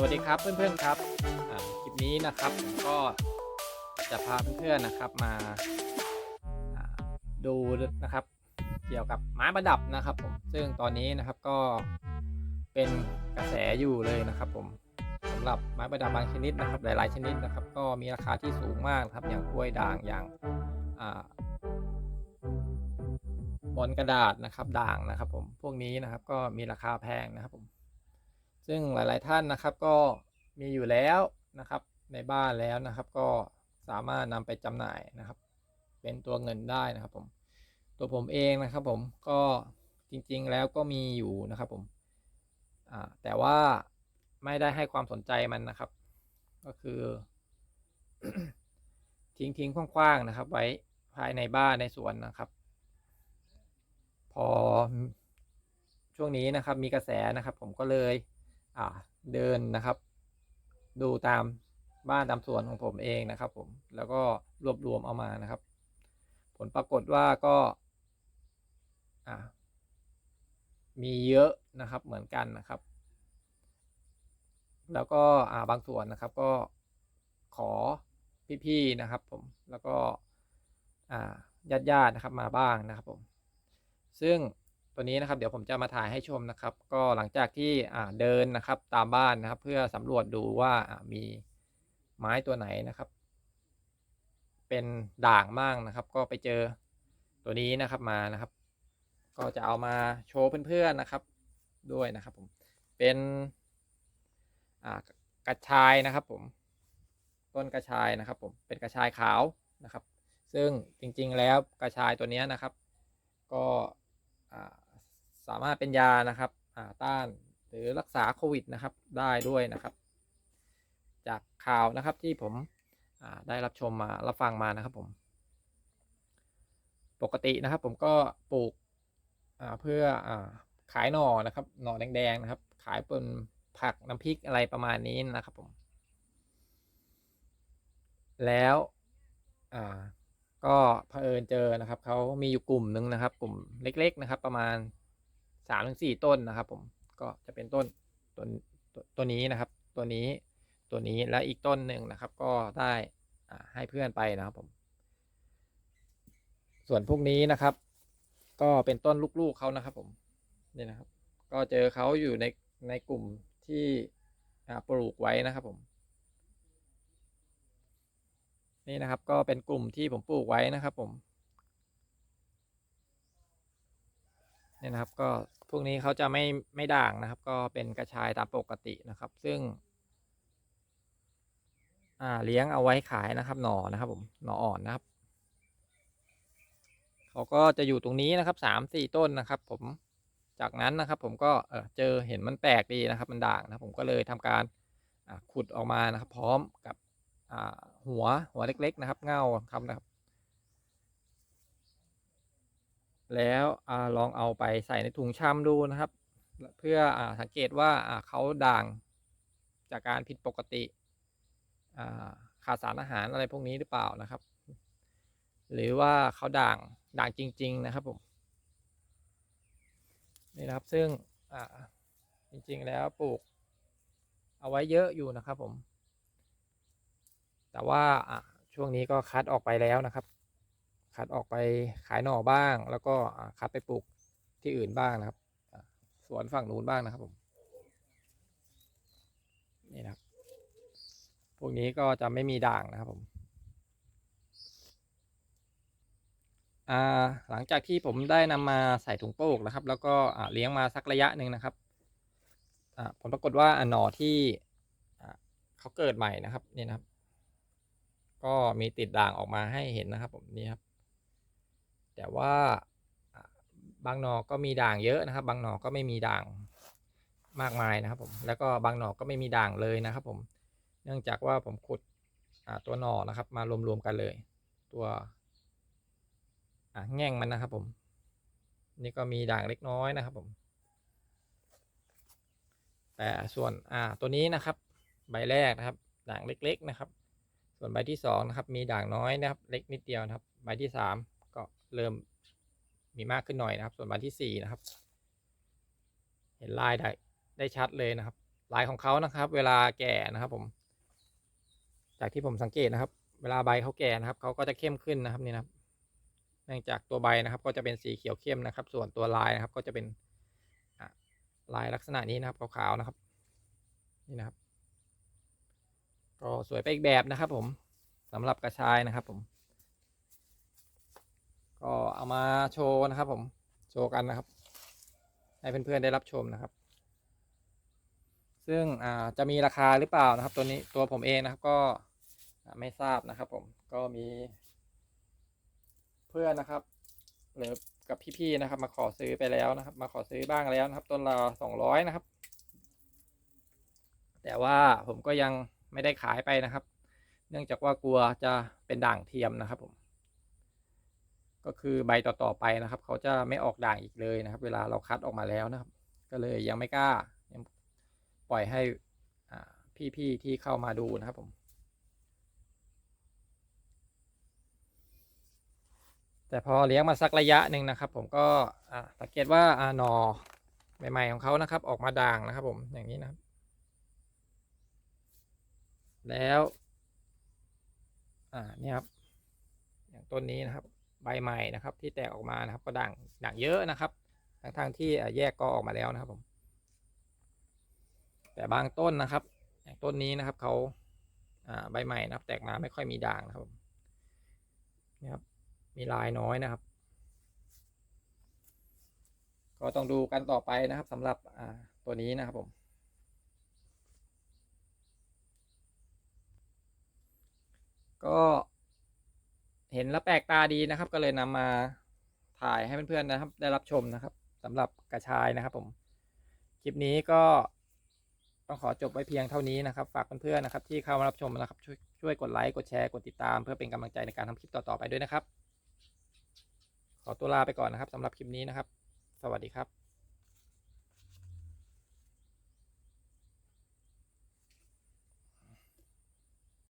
สวัสดีครับเพื่อนๆครับคลิปนี้นะครับผมก็จะพาเพื่อนๆนะครับมาดูนะครับ เกี่ยวกับไม้ประดับนะครับผมซึ่งตอนนี้นะครับก็เป็นกระแสอยู่เลยนะครับผมสำหรับไม้ประดับบางชนิดนะครับ หลายๆชนิดนะครับ ก็มีราคาที่สูงมากครับอย่างกล้วยด่างอย่างบอลกระดาษนะครับด่างนะครับ ผมพวกนี้นะครับก็มีราคาแพงนะครับผม ซึ่งหลาย ๆ ท่านนะครับก็มีอยู่แล้วนะครับในบ้านแล้วนะครับ ก็สามารถนำไปจำหน่ายนะครับ เป็นตัวเงินได้นะครับผมตัวผมเองนะครับผมก็จริง ๆ แล้วก็มีอยู่นะครับผมแต่ว่าไม่ได้ให้ความสนใจมันนะครับ ก็คือ ทิ้งทิ้งๆคว้างๆนะครับ ไว้ภายในบ้านในสวนนะครับ พอช่วงนี้นะครับมีกระแสนะครับ ผมก็เลย เดินนะครับ ดูตามบ้านตามสวนของผมเองนะครับ ผมแล้วก็รวบรวมเอามานะครับ ผลปรากฏว่าก็มีเยอะนะครับเหมือนกันนะครับ แล้วก็อ่าบางส่วนนะครับก็ขอพี่ๆนะครับ ผมแล้วก็อ่าญาติๆนะครับมาบ้างนะครับ ผม ซึ่ง ตัวนี้นะครับเดี๋ยวผมจะมาถ่ายให้ชมนะครับ ก็หลังจากที่เดินนะครับตามบ้านนะครับ เพื่อสำรวจดูว่ามีไม้ตัวไหนนะครับ เป็นด่างมากนะครับ ก็ไปเจอตัวนี้นะครับมานะครับ ก็จะเอามาโชว์เพื่อนๆนะครับ ด้วยนะครับ ผมเป็นกระชายนะครับ ผม ต้นกระชายนะครับ ผมเป็นกระชายขาวนะครับ ซึ่งจริงๆแล้วกระชายตัวนี้นะครับ ก็ สามารถเป็นยานะครับต้านหรือรักษาโควิดนะครับได้ด้วยนะครับ จากข่าวนะครับที่ผมได้รับชมมารับฟังมานะครับผม ปกตินะครับผมก็ปลูกเพื่ออขายหน่อนะครับ หน่อแดงๆนะครับ ขายเป็นผักน้ำพริกอะไรประมาณนี้นะครับผม แล้วก็เผอิญเจอนะครับเขามีอยู่กลุ่มหนึ่งนะครับ กลุ่มเล็ก ๆ นะครับ ประมาณ สามถึงสี่ต้นนะครับ ผมก็จะเป็นต้นต้นตัวนี้นะครับ ตัวนี้ตัวนี้และอีกต้นหนึ่งนะครับ ก็ได้ให้เพื่อนไปนะครับผม ส่วนพวกนี้นะครับ ก็เป็นต้นลูกๆเขานะครับ ผมนี่นะครับ ก็เจอเขาอยู่ในในกลุ่มที่ปลูกไว้นะครับผม นี่นะครับก็เป็นกลุ่มที่ผมปลูกไว้นะครับผม เนี่ยนะครับก็พวกนี้เขาจะไม่ไม่ด่างนะครับ ก็เป็นกระชายตามปกตินะครับ ซึ่ง อ่าเลี้ยงเอาไว้ขายนะครับ หน่อนะครับผมหน่ออ่อนนะครับเขาก็จะอยู่ตรงนี้นะครับสามสี่ต้นนะครับ ผมจากนั้นนะครับ ผมก็เออเจอเห็นมันแปลกดีนะครับ มันด่างนะผมก็เลยทำการขุดออกมานะครับ พร้อมกับหัวหัวเล็ก ๆ นะครับ เง่าครับนะครับ แล้วอลองเอาไปใส่ในถุงชำดูนะครับ เพื่ออสังเกตว่าเขาด่างจากการผิดปกติอ่าขาดสารอาหารอะไรพวกนี้หรือเปล่านะครับ หรือว่าเขาด่างด่างจริง ๆ นะครับผมนี่นะครับซึ่งจริง ๆ แล้วปลูก เอาไว้เยอะอยู่นะครับผม แต่ว่าช่วงนี้ก็คัดออกไปแล้วนะครับ คัดออกไปขายหน่อบ้าง แล้วก็คัดไปปลูกที่อื่นบ้างนะครับสวนฝั่งนู้นบ้างนะครับผมนี่นะครับ พวกนี้ก็จะไม่มีด่างนะครับผมหลังจากที่ผมได้นำมาใส่ถุงโป่งนะครับ แล้วก็เลี้ยงมาสักระยะหนึ่งนะครับผลปรากฏว่าหน่อที่เขาเกิดใหม่นะครับนี่นะครับ ก็มีติดด่างออกมาให้เห็นนะครับ ผมนี่ครับ แต่ว่าบางหนอก็มีด่างเยอะนะครับ บางหนอก็ไม่มีด่างมากมายนะครับผมแล้วก็บางหนอก็ไม่มีด่างเลยนะครับผมเนื่องจากว่าผมขุดตัวหนอนะครับ มารวมๆกันเลย ตัวแง่งมันนะครับผม นี่ก็มีด่างเล็กน้อยนะครับผม แต่ส่วนอ่าตัวนี้นะครับ ใบแรกนะครับ ด่างเล็ก ๆ นะครับ ส่วนใบที่สองนะครับ มีด่างน้อยนะครับ เล็กนิดเดียวนะครับ ใบที่สาม เริ่มมีมากขึ้นหน่อยนะครับ ส่วนใบที่สี่นะครับ เห็นลายได้ได้ชัดเลยนะครับ ลายของเขานะครับ เวลาแก่นะครับ ผม จากที่ผมสังเกตนะครับ เวลาใบเขาแก่นะครับเขาก็จะเข้มขึ้นนะครับนี่นะครับเนื่องจากตัวใบนะครับ ก็จะเป็นสีเขียวเข้มนะครับ ส่วนตัวลายนะครับ ก็จะเป็นลายลักษณะนี้นะครับขาวๆนะครับ นี่นะครับ ก็สวยไปอีกแบบนะครับ ผมสำหรับกระชายนะครับ ผม ก็เอามาโชว์นะครับ ผม โชว์กันนะครับ ให้เพื่อนๆได้รับชมนะครับ ซึ่งอ่าจะมีราคาหรือเปล่านะครับ ตัวนี้ตัวผมเองนะครับ ก็ไม่ทราบนะครับ ผมก็มี เพื่อนนะครับ หรือกับพี่ๆนะครับ มาขอซื้อไปแล้วนะครับ มาขอซื้อบ้างแล้วนะครับ ต้นละสองร้อยนะครับ แต่ว่าผมก็ยังไม่ได้ขายไปนะครับ เนื่องจากว่ากลัวจะเป็นด่างเทียมนะครับผม ก็คือใบต่อๆไปนะครับ เขาจะไม่ออกด่างอีกเลยนะครับ เวลาเราคัดออกมาแล้วนะครับ ก็เลยยังไม่กล้ายังปล่อยให้พี่ๆที่เข้ามาดูนะครับผม แต่พอเลี้ยงมาสักระยะหนึ่งนะครับ ผมก็สังเกตว่าอ่าหนอใหม่ๆของเขานะครับ ออกมาด่างนะครับ ผมอย่างนี้นะครับแล้ว อ่า เนี่ยครับ อย่างต้นนี้นะครับ ใบใหม่นะครับ ที่แตกออกมานะครับ ก็ด่างด่างเยอะนะครับทั้งทางที่แยกกอออกมาแล้วนะครับผม แต่บางต้นนะครับอย่างต้นนี้นะครับเขาใบใหม่นะครับ แตกมาไม่ค่อยมีด่างนะครับนี่ครับ มีลายน้อยนะครับ ก็ต้องดูกันต่อไปนะครับสำหรับตัวนี้นะครับผมก็ เห็นแล้วแปลกตาดีนะครับ ก็เลยนำมาถ่ายให้เพื่อนๆนะครับ ได้รับชมนะครับสำหรับกระชายนะครับ ผม คลิปนี้ก็ต้องขอจบไว้เพียงเท่านี้นะครับ ฝากเพื่อนๆนะครับ ที่เข้ามารับชมนะครับ ช่วยช่วยกดไลค์กดแชร์กดติดตาม เพื่อเป็นกำลังใจในการทำคลิปต่อๆไปด้วยนะครับ ขอตัวลาไปก่อนนะครับสำหรับคลิปนี้นะครับ สวัสดีครับ